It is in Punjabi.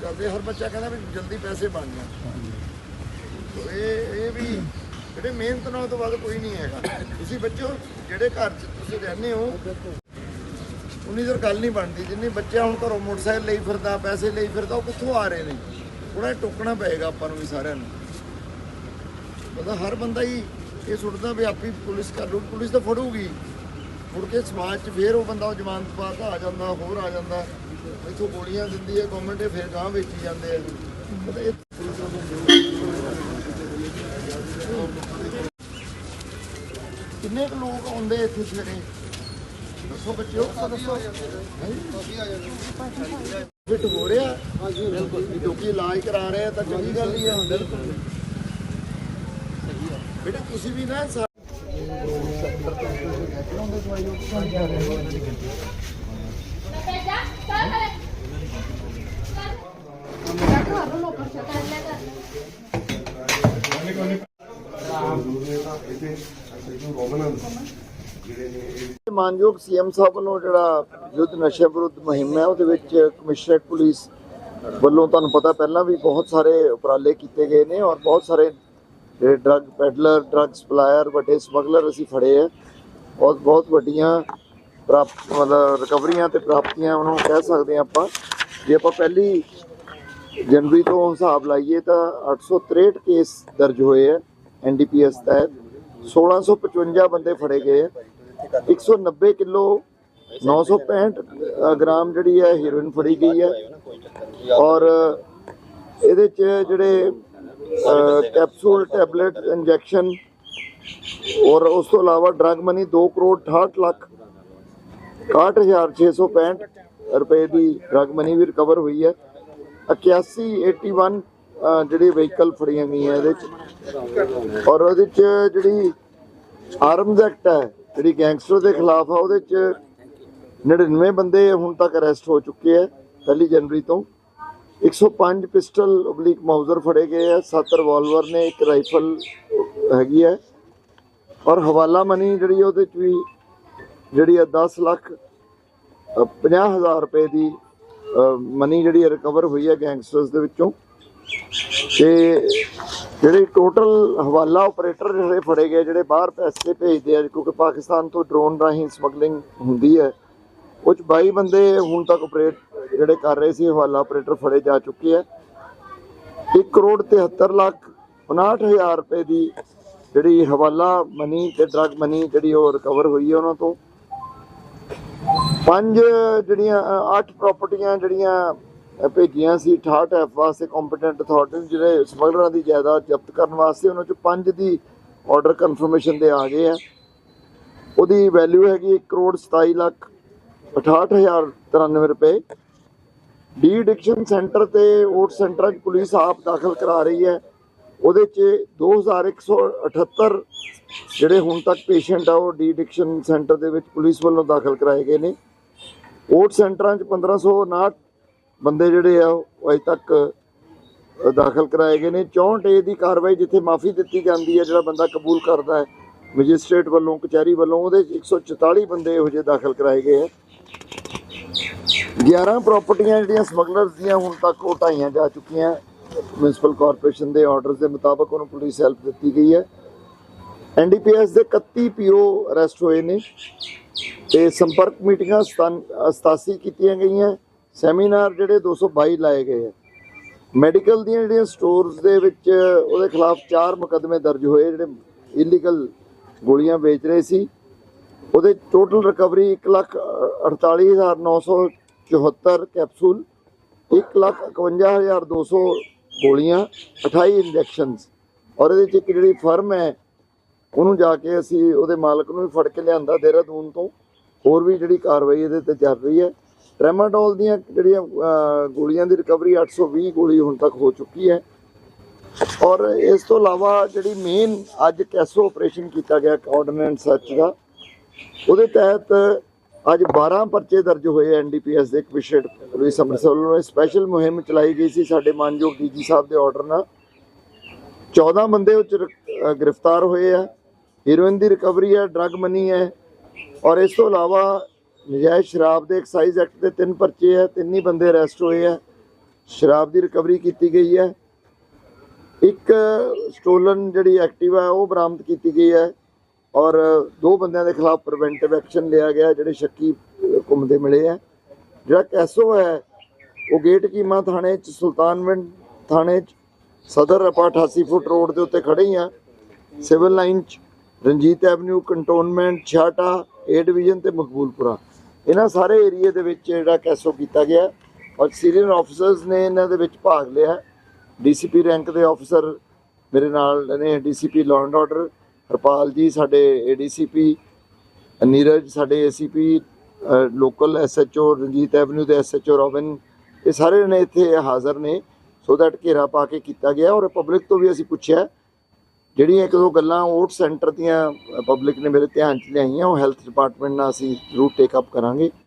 ਕਰਦੇ ਹਰ ਬੱਚਾ ਕਹਿੰਦਾ ਵੀ ਜਲਦੀ ਪੈਸੇ ਬਣ ਜਾਣ। ਤੋ ਇਹ ਇਹ ਵੀ ਜਿਹੜੇ ਮਿਹਨਤ ਨਾਲ ਤੋਂ ਬਾਅਦ ਕੋਈ ਨਹੀਂ ਹੈਗਾ। ਤੁਸੀਂ ਬੱਚੋ, ਜਿਹੜੇ ਘਰ 'ਚ ਤੁਸੀਂ ਰਹਿੰਦੇ ਹੋ, ਉਨੀ ਦਰ ਗੱਲ ਨਹੀਂ ਬਣਦੀ। ਜਿੰਨੇ ਬੱਚੇ ਹੁਣ ਘਰੋਂ ਮੋਟਰਸਾਈਕਲ ਲਈ ਫਿਰਦਾ, ਪੈਸੇ ਲਈ ਫਿਰਦਾ, ਉਹ ਕਿੱਥੋਂ ਆ ਰਹੇ ਨੇ? ਥੋੜਾ ਟੁਕਣਾ ਪਏਗਾ ਆਪਾਂ ਨੂੰ ਵੀ ਸਾਰਿਆਂ ਨੂੰ। ਮਤਲਬ ਹਰ ਬੰਦਾ ਹੀ ਇਹ ਸੁਣਦਾ ਵੀ ਆਪੀ ਪੁਲਿਸ ਕਰ ਲੂ ਪੁਲਿਸ ਤਾਂ ਫੜੂਗੀ। ਮੁੜ ਕੇ ਸਮਾਜ 'ਚ ਫੇਰ ਉਹ ਬੰਦਾ ਉਹ ਜ਼ਮਾਨਤ ਪਾ ਕੇ ਆ ਜਾਂਦਾ, ਹੋਰ ਆ ਜਾਂਦਾ। ਇੱਥੋਂ ਗੋਲੀਆਂ ਦਿੰਦੀ ਹੈ ਗਵਰਨਮੈਂਟ ਇਹ ਫੇਰ ਗਾਂ ਵੇਚੀ ਜਾਂਦੇ ਆ। ਮਤਲਬ ਇਹ ਕਿੰਨੇ ਕੁ ਲੋਕ ਆਉਂਦੇ ਇੱਥੇ ਸਵੇਰੇ? ਦੱਸੋ ਬੱਚਿਓ ਦੱਸੋ। ਫਿੱਟ ਹੋ ਰਿਹਾ? ਹਾਂਜੀ ਬਿਲਕੁਲ ਕਿਉਂਕਿ ਇਲਾਜ ਕਰਾ ਰਹੇ ਆ, ਤਾਂ ਚੰਗੀ ਗੱਲ ਹੀ ਹੈ ਬਿਲਕੁਲ। ਬੇਟਾ, ਤੁਸੀਂ ਵੀ ਨਾ ਮਾਨਯੋਗ ਸੀਐਮ ਸਾਹਿਬ ਵੱਲੋਂ ਜਿਹੜਾ ਯੁੱਧ ਨਸ਼ੇ ਵਿਰੁੱਧ ਮੁਹਿੰਮ ਹੈ, ਉਹਦੇ ਵਿੱਚ ਕਮਿਸ਼ਨਰੇਟ ਪੁਲਿਸ ਵੱਲੋਂ ਤੁਹਾਨੂੰ ਪਤਾ ਪਹਿਲਾਂ ਵੀ ਬਹੁਤ ਸਾਰੇ ਉਪਰਾਲੇ ਕੀਤੇ ਗਏ ਨੇ ਔਰ ਬਹੁਤ ਸਾਰੇ ਜਿਹੜੇ ਡਰੱਗ ਪੈਡਲਰ ਡਰੱਗ ਸਪਲਾਇਰ ਵੱਡੇ ਸਮਗਲਰ ਅਸੀਂ ਫੜੇ ਆ। ਬਹੁਤ ਬਹੁਤ ਵੱਡੀਆਂ ਪ੍ਰਾਪਤ ਮਤਲਬ ਰਿਕਵਰੀਆਂ ਤੇ ਪ੍ਰਾਪਤੀਆਂ ਉਹਨੂੰ ਕਹਿ ਸਕਦੇ ਹਾਂ ਆਪਾਂ। ਜੇ ਆਪਾਂ ਪਹਿਲੀ ਜਨਵਰੀ ਤੋਂ ਹਿਸਾਬ ਲਾਈਏ ਤਾਂ 863 ਕੇਸ ਦਰਜ ਹੋਏ ਆ ਐਨਡੀਪੀਐਸ ਤਹਿਤ। 1655 ਬੰਦੇ ਫੜੇ ਗਏ ਆ। 190 ਕਿਲੋ 965 ਅ, ਗ੍ਰਾਮ ਜਿਹੜੀ ਹੈ ਹੀਰੋਇਨ ਫੜੀ ਗਈ ਹੈ। ਔਰ ਇਹਦੇ ਚ ਜਿਹੜੇ ਕੈਪਸੂਲ ਟੈਬਲੇਟ ਇੰਜੈਕਸ਼ਨ ਔਰ ਉਸ ਤੋਂ ਇਲਾਵਾ ਡਰਗ ਮਨੀ 2 ਕਰੋੜ 68 ਲੱਖ 61665 ਰੁਪਏ ਦੀ ਡਰਗ ਮਨੀ ਵੀ ਰਿਕਵਰ ਹੋਈ ਹੈ। 81 81 ਅ, ਜਿਹੜੀ ਵਹੀਕਲ ਫੜੀਆਂ ਗਈਆਂ ਇਹਦੇ ਚ। ਔਰ ਉਹਦੇ ਚ ਜਿਹੜੀ ਆਰਮਜ਼ ਐਕਟ ਹੈ ਜਿਹੜੀ ਗੈਂਗਸਟਰ ਦੇ ਖਿਲਾਫ ਆ ਉਹਦੇ ਚ 99 ਬੰਦੇ ਹੁਣ ਤੱਕ ਅਰੈਸਟ ਹੋ ਚੁੱਕੇ ਆ ਪਹਿਲੀ ਜਨਵਰੀ ਤੋਂ। 105 ਪਿਸਟਲ ਓਬਲੀਕ ਮਾਊਜ਼ਰ ਫੜੇ ਗਏ ਆ 7 ਰਿਵਾਲਵਰ ਨੇ ਇੱਕ ਰਾਈਫਲ ਹੈਗੀ ਹੈ ਔਰ ਹਵਾਲਾ ਮਨੀ ਜਿਹੜੀ ਉਹਦੇ ਚ ਵੀ ਜਿਹੜੀ ਆ 10 ਲੱਖ 50000 ਰੁਪਏ ਦੀ ਮਨੀ ਜਿਹੜੀ ਰਿਕਵਰ ਹੋਈ ਹੈ ਗੈਂਗਸਟਰਸ ਦੇ ਵਿੱਚੋਂ। ਤੇ ਜਿਹੜੇ ਟੋਟਲ ਹਵਾਲਾ ਆਪਰੇਟਰ ਜਿਹੜੇ ਫੜੇ ਗਏ ਜਿਹੜੇ ਬਾਹਰ ਪੈਸੇ ਭੇਜਦੇ ਆ, ਕਿਉਂਕਿ ਪਾਕਿਸਤਾਨ ਤੋਂ ਡਰੋਨ ਰਾਹੀਂ ਸਮਗਲਿੰਗ ਹੁੰਦੀ ਹੈ ਉਹ 'ਚ 22 ਬੰਦੇ ਹੁਣ ਤੱਕ ਆਪਰੇਟ ਜਿਹੜੇ ਕਰ ਰਹੇ ਸੀ, ਹਵਾਲਾ ਆਪਰੇਟਰ ਫੜੇ ਜਾ ਚੁੱਕੇ ਆ। 1 ਕਰੋੜ 73 ਲੱਖ 59000 ਰੁਪਏ ਦੀ ਜਿਹੜੀ ਹਵਾਲਾ ਮਨੀ ਤੇ ਡਰਗ ਮਨੀ ਜਿਹੜੀ ਉਹ ਰਿਕਵਰ ਹੋਈ ਹੈ ਉਹਨਾਂ ਤੋਂ। ਪੰਜ ਜਿਹੜੀਆਂ ਅੱਠ ਪ੍ਰਾਪਰਟੀਆਂ ਜਿਹੜੀਆਂ ਭੇਜੀਆਂ ਸੀ 68 ਐਫ ਵਾਸਤੇ ਕੰਪੀਟੈਂਟ ਅਥਾਰਟੀ ਜਿਹੜੇ ਸਮਗਲਰਾਂ ਦੀ ਜਾਇਦਾਦ ਜ਼ਬਤ ਕਰਨ ਵਾਸਤੇ ਉਹਨਾਂ ਚੋਂ ਪੰਜ ਦੀ ਆਰਡਰ ਕਨਫਰਮੇਸ਼ਨ ਦੇ ਆ ਗਏ ਆ। ਉਹਦੀ ਵੈਲਿਊ ਹੈਗੀ 1 ਕਰੋੜ 27 ਲੱਖ 68093 ਰੁਪਏ। ਡੀ ਐਡਿਕਸ਼ਨ ਸੈਂਟਰ ਤੇ ਵੋਟ ਸੈਂਟਰਾਂ ਪੁਲਿਸ ਆਪ ਦਾਖਲ ਕਰਾ ਰਹੀ ਹੈ। ਉਹਦੇ 'ਚ 2178 ਜਿਹੜੇ ਹੁਣ ਤੱਕ ਪੇਸ਼ੈਂਟ ਆ, ਉਹ ਡੀ ਐਡਿਕਸ਼ਨ ਸੈਂਟਰ ਦੇ ਵਿੱਚ ਪੁਲਿਸ ਵੱਲੋਂ ਦਾਖਲ ਕਰਾਏ ਗਏ ਨੇ। ਵੋਟ ਸੈਂਟਰਾਂ 'ਚ 1559 ਬੰਦੇ ਜਿਹੜੇ ਆ, ਉਹ ਅਜੇ ਤੱਕ ਦਾਖਲ ਕਰਾਏ ਗਏ ਨੇ। 64 ਏ ਦੀ ਕਾਰਵਾਈ ਜਿੱਥੇ ਮਾਫੀ ਦਿੱਤੀ ਜਾਂਦੀ ਹੈ, ਜਿਹੜਾ ਬੰਦਾ ਕਬੂਲ ਕਰਦਾ ਹੈ, ਮੈਜਿਸਟ੍ਰੇਟ ਵੱਲੋਂ, ਕਚਹਿਰੀ ਵੱਲੋਂ, ਉਹਦੇ 'ਚ 144 ਬੰਦੇ ਇਹੋ ਜਿਹੇ ਦਾਖਲ ਕਰਾਏ ਗਏ ਆ 11 ਪ੍ਰਾਪਰਟੀਆਂ ਜਿਹੜੀਆਂ ਸਮਗਲਰਸ ਦੀਆਂ ਹੁਣ ਤੱਕ ਉਹ ਢਾਈਆਂ ਜਾ ਚੁੱਕੀਆਂ। ਮਿਊਨਿਸਪਲ ਕਾਰਪੋਰੇਸ਼ਨ ਦੇ ਆਰਡਰਸ ਦੇ ਮੁਤਾਬਕ ਉਹਨੂੰ ਪੁਲਿਸ ਹੈਲਪ ਦਿੱਤੀ ਗਈ ਹੈ। ਐਨਡੀਪੀਐਸ ਦੇ 31 ਪੀਓ ਅਰੈਸਟ ਹੋਏ ਨੇ ਤੇ ਸੰਪਰਕ ਮੀਟਿੰਗਾਂ 87 ਕੀਤੀਆਂ ਗਈਆਂ। ਸੈਮੀਨਾਰ ਜਿਹੜੇ 222 ਲਾਏ ਗਏ ਹੈ। ਮੈਡੀਕਲ ਦੀਆਂ ਜਿਹੜੀਆਂ ਸਟੋਰਸ ਦੇ ਵਿੱਚ ਉਹਦੇ ਖਿਲਾਫ 4 ਮੁਕੱਦਮੇ ਦਰਜ ਹੋਏ, ਜਿਹੜੇ ਇਲੀਗਲ ਗੋਲੀਆਂ ਵੇਚ ਰਹੇ ਸੀ। ਉਹਦੇ ਟੋਟਲ ਰਿਕਵਰੀ 148974 ਕੈਪਸੂਲ 151200 ਗੋਲੀਆਂ 28 ਇੰਜੈਕਸ਼ਨਸ ਔਰ ਇਹਦੇ ਚ ਇੱਕ ਜਿਹੜੀ ਫਰਮ ਹੈ, ਉਹਨੂੰ ਜਾ ਕੇ ਅਸੀਂ ਉਹਦੇ ਮਾਲਕ ਨੂੰ ਵੀ ਫੜ ਕੇ ਲਿਆਂਦਾ ਦੇਹਰਾਦੂਨ ਤੋਂ। ਹੋਰ ਵੀ ਜਿਹੜੀ ਕਾਰਵਾਈ ਇਹਦੇ ਤੇ ਚੱਲ ਰਹੀ ਹੈ। ਟ੍ਰੈਮਾਡੋਲ ਦੀਆਂ ਜਿਹੜੀਆਂ ਗੋਲੀਆਂ ਦੀ ਰਿਕਵਰੀ 820 ਗੋਲੀ ਹੁਣ ਤੱਕ ਹੋ ਚੁੱਕੀ ਹੈ। ਔਰ ਇਸ ਤੋਂ ਇਲਾਵਾ ਜਿਹੜੀ ਮੇਨ ਅੱਜ ਕੈਸੋ ਆਪਰੇਸ਼ਨ ਕੀਤਾ ਗਿਆ ਆਰਡੀਨੈਂਸ ਸਰਚ ਦਾ, ਉਹਦੇ ਤਹਿਤ ਅੱਜ 12 ਪਰਚੇ ਦਰਜ ਹੋਏ ਐਨਡੀਪੀਐਸ ਦੇ ਕਮਿਸ਼ਨਰੇਟ ਪੁਲਿਸ ਅੰਮ੍ਰਿਤਸਰ ਵੱਲੋਂ। ਸਪੈਸ਼ਲ ਮੁਹਿੰਮ ਚਲਾਈ ਗਈ ਸੀ ਸਾਡੇ ਮਾਨਯੋਗ ਡੀਜੀ ਸਾਹਿਬ ਦੇ ਆਰਡਰ ਨਾਲ। 14 ਬੰਦੇ ਉੱਚ ਗ੍ਰਿਫਤਾਰ ਹੋਏ ਆ। ਹੀਰੋਇਨ ਦੀ ਰਿਕਵਰੀ ਹੈ ਡਰੱਗ ਮਨੀ ਹੈ। ਔਰ ਇਸ ਤੋਂ ਇਲਾਵਾ ਨਜਾਇਜ਼ ਸ਼ਰਾਬ ਦੇ ਐਕਸਾਈਜ਼ ਐਕਟ ਦੇ ਤਿੰਨ ਪਰਚੇ ਹੈ, ਤਿੰਨ ਹੀ ਬੰਦੇ ਅਰੈਸਟ ਹੋਏ ਆ। ਸ਼ਰਾਬ ਦੀ ਰਿਕਵਰੀ ਕੀਤੀ ਗਈ ਹੈ। ਇੱਕ ਸਟੋਲਨ ਜਿਹੜੀ ਐਕਟਿਵਾ ਹੈ ਉਹ ਬਰਾਮਦ ਕੀਤੀ ਗਈ ਹੈ। ਔਰ ਦੋ ਬੰਦਿਆਂ ਦੇ ਖਿਲਾਫ ਪ੍ਰੀਵੈਂਟਿਵ ਐਕਸ਼ਨ ਲਿਆ ਗਿਆ, ਜਿਹੜੇ ਸ਼ੱਕੀ ਘੁੰਮਦੇ ਮਿਲੇ ਆ ਜਿਹੜਾ ਕੈਸੋ ਹੈ, ਉਹ ਗੇਟ ਕੀਮਾ ਥਾਣੇ ਚ, ਸੁਲਤਾਨਵਿੰਡ ਥਾਣੇ ਚ, ਸਦਰ ਆਪਾਂ 88 ਫੁੱਟ ਰੋਡ ਦੇ ਉੱਤੇ ਖੜੇ ਹੀ ਆ ਸਿਵਲ ਲਾਈਨ ਚ, Ranjit avenue, cantonment ਛਾਟਾ A division ਤੇ ਮਕਬੂਲਪੁਰਾ। ਇਹਨਾਂ ਸਾਰੇ ਏਰੀਏ ਦੇ ਵਿੱਚ ਜਿਹੜਾ ਕੈਸੋ ਕੀਤਾ ਗਿਆ ਔਰ ਸੀਨੀਅਰ ਆਫੀਸਰਸ ਨੇ ਇਹਨਾਂ ਦੇ ਵਿੱਚ ਭਾਗ ਲਿਆ ਡੀਸੀਪੀ ਰੈਂਕ ਦੇ ਆਫੀਸਰ ਮੇਰੇ ਨਾਲ ਨੇ, DCP law and order Harpal ji, ਸਾਡੇ ਏਡੀਸੀਪੀ ਨੀਰਜ ਸਾਡੇ ACP local SHO Ranjit avenue ਦੇ ਐਸਐਚਓ ਰੋਬਿਨ, ਇਹ ਸਾਰੇ ਨੇ ਇੱਥੇ ਹਾਜ਼ਰ ਨੇ। ਸੋ ਦੈਟ ਘੇਰਾ ਪਾ ਕੇ ਕੀਤਾ ਗਿਆ ਔਰ ਪਬਲਿਕ ਤੋਂ ਵੀ ਅਸੀਂ ਪੁੱਛਿਆ। ਜਿਹੜੀਆਂ ਇੱਕ ਦੋ ਗੱਲਾਂ ਓਟ ਸੈਂਟਰ ਦੀਆਂ ਪਬਲਿਕ ਨੇ ਮੇਰੇ ਧਿਆਨ 'ਚ ਲਿਆਈਆਂ, ਉਹ ਹੈਲਥ ਡਿਪਾਰਟਮੈਂਟ ਨਾਲ ਅਸੀਂ ਜ਼ਰੂਰ ਟੇਕ ਅਪ ਕਰਾਂਗੇ।